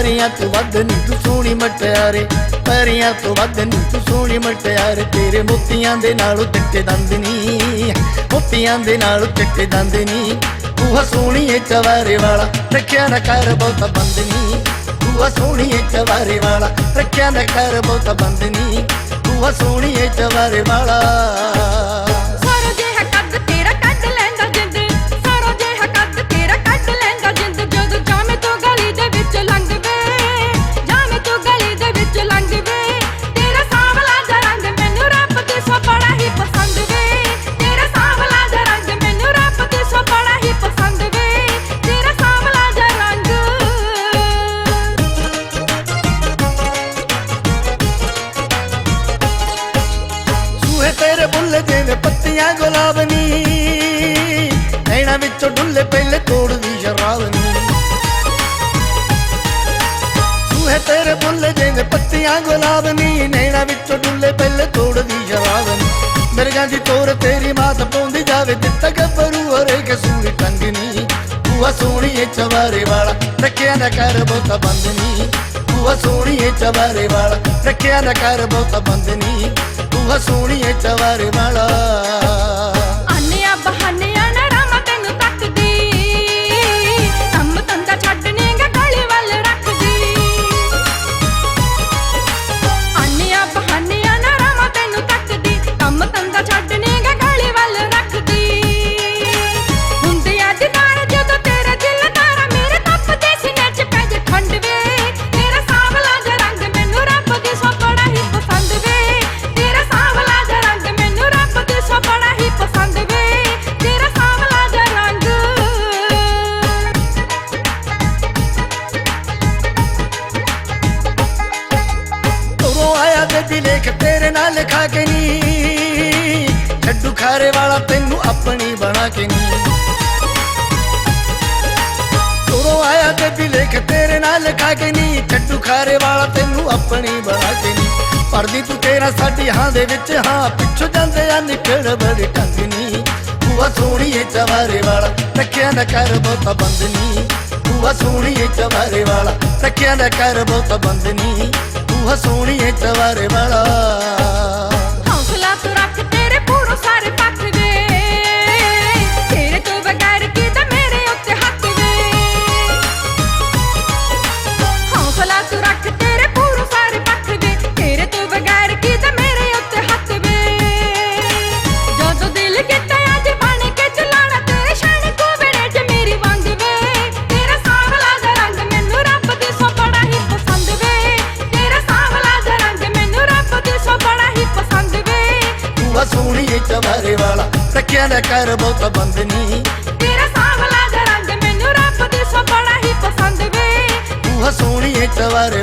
ਪੈਰੀਆਂ ਤੋਂ ਵੱਧ ਨਹੀਂ ਤੂੰ ਸੋਹਣੀ ਮਟਿਆਰੇ, ਪੈਰੀਆਂ ਤੋਂ ਵੱਧ ਨਹੀਂ ਤੂੰ ਸੋਹਣੀ ਮਟਿਆਰੇ, ਤੇਰੇ ਮੋਤੀਆਂ ਦੇ ਨਾਲ ਚਿੱਟੇ ਦੰਦ ਨਹੀਂ ਮੋਤੀਆਂ ਦੇ ਨਾਲੋਂ ਚਿੱਟੇ ਦੰਦ ਨਹੀਂ ਤੂੰ ਆ ਸੋਹਣੀ ਏ ਚਵਾਰੇ ਵਾਲਾ, ਰੱਖਿਆ ਨਾ ਕਰ ਬਹੁਤਾ ਬੰਦ ਨਹੀਂ ਤੂੰ ਆ ਸੋਹਣੀ ਏ ਚਵਾਰੇ ਵਾਲਾ, ਰੱਖਿਆ ਨਾ ਕਰ ਬਹੁਤਾ ਬੰਦ ਨਹੀਂ ਤੂੰ ਆ ਸੋਹਣੀ ਏ ਚਵਾਰੇ ਵਾਲਾ। ਬੁੱਲ ਗੁਲਾਬ ਪੱਤੀਆਂ ਨੈਣਾ ਵਿੱਚੋਂ ਡੁੱਲੇ ਪਹਿਲੇ ਤੋੜਦੀ ਸ਼ਰਾਬਨੀ। ਸੂਹੇ ਤੇਰੇ ਬੁੱਲ ਜਿਵੇਂ ਪੱਤੀਆਂ ਗੁਲਾਬਨੀ, ਨੈਣਾ ਵਿੱਚੋਂ ਡੁੱਲੇ ਪਹਿਲੇ ਤੋੜਦੀ ਸ਼ਰਾਬਨੀ। ਮਿਰਗਾਂ ਦੀ ਤੋਰ ਤੇਰੀ ਮਾਤ ਪਾਉਂਦੀ ਜਾਵੇ ਜਿੱਤ ਗੱਭਰੂ ਹਰੇ ਕੇ ਸੂਲੀ ਟੰਗਨੀ ਤੂੰ ਸੋਹਣੀ ਏ ਚਵਾਰੇ ਵਾਲਾ, ਰੱਖਿਆ ਨਾ ਕਰ ਬਹੁਤਾ ਬੰਦਨੀ। ਤੂੰ ਸੋਹਣੀ ਏ ਚਵਾਰੇ ਵਾਲਾ, ਰੱਖਿਆ ਨਾ ਕਰ ਬਹੁਤਾ ਬੰਦਨੀ। ਤੂੰ ਸੋਹਣੀ ਏ ਆਇਆ ਲੇਖ ਤੇਰੇ ਨਾਲ ਖਾ ਕੇ ਨੀ। ਛੱਡੂ ਖਾਰੇ ਵਾਲਾ ਤੈਨੂੰ ਆਪਣੀ ਬਣਾ ਕੇ ਨੀ। ਉਰੋਂ ਆਇਆ ਤੇ ਵੀ ਲੇਖ ਤੇਰੇ ਨਾਲ ਲਿਖਾ ਕੇ ਨੀ। ਛੱਡੂ ਖਾਰੇ ਵਾਲਾ ਤੈਨੂੰ ਆਪਣੀ ਬਣਾ ਕੇ ਨੀ। ਪਰਦੀ ਤੂੰ ਤੇਰਾ ਸਾਡੀ ਹਾਂ ਦੇ ਵਿੱਚ, ਹਾਂ, ਪਿੱਛੋਂ ਜਾਂਦੇ ਆ ਨਿਕਲ ਬੜੇ ਟੰਗ ਨੀ। ਤੂੰ ਆ ਸੋਹਣੀ ਏ ਚਵਾਰੇ ਵਾਲਾ, ਰੱਖਿਆ ਨਾ ਕਰ ਬਹੁਤਾ ਬੰਦਨੀ ਤੂੰ ਸੋਹਣੀ ਏ ਚਵਾਰੇ ਵਾਲਾ, ਰੱਖਿਆ ਨਾ ਕਰ ਬਹੁਤਾ ਬੰਦਨੀ ਨੀ ਤੂੰ ਆ ਸੋਹਣੀ ਪਿਆਰੇ ਵਾਲਾ ਸੱਕਿਆਂ ਦਾ ਕਰ ਬਹੁਤਾ ਬੰਦ ਨਹੀਂ ਤੇਰਾ ਸਾਂਵਲਾ ਦਾ ਮੈਨੂੰ ਰੱਬ ਦੇ ਸੋ ਬੜਾ ਹੀ ਪਸੰਦ ਵੇ। ਤੂੰ ਹਸੋਣੀ ਇੱਕ ਵਾਰੇ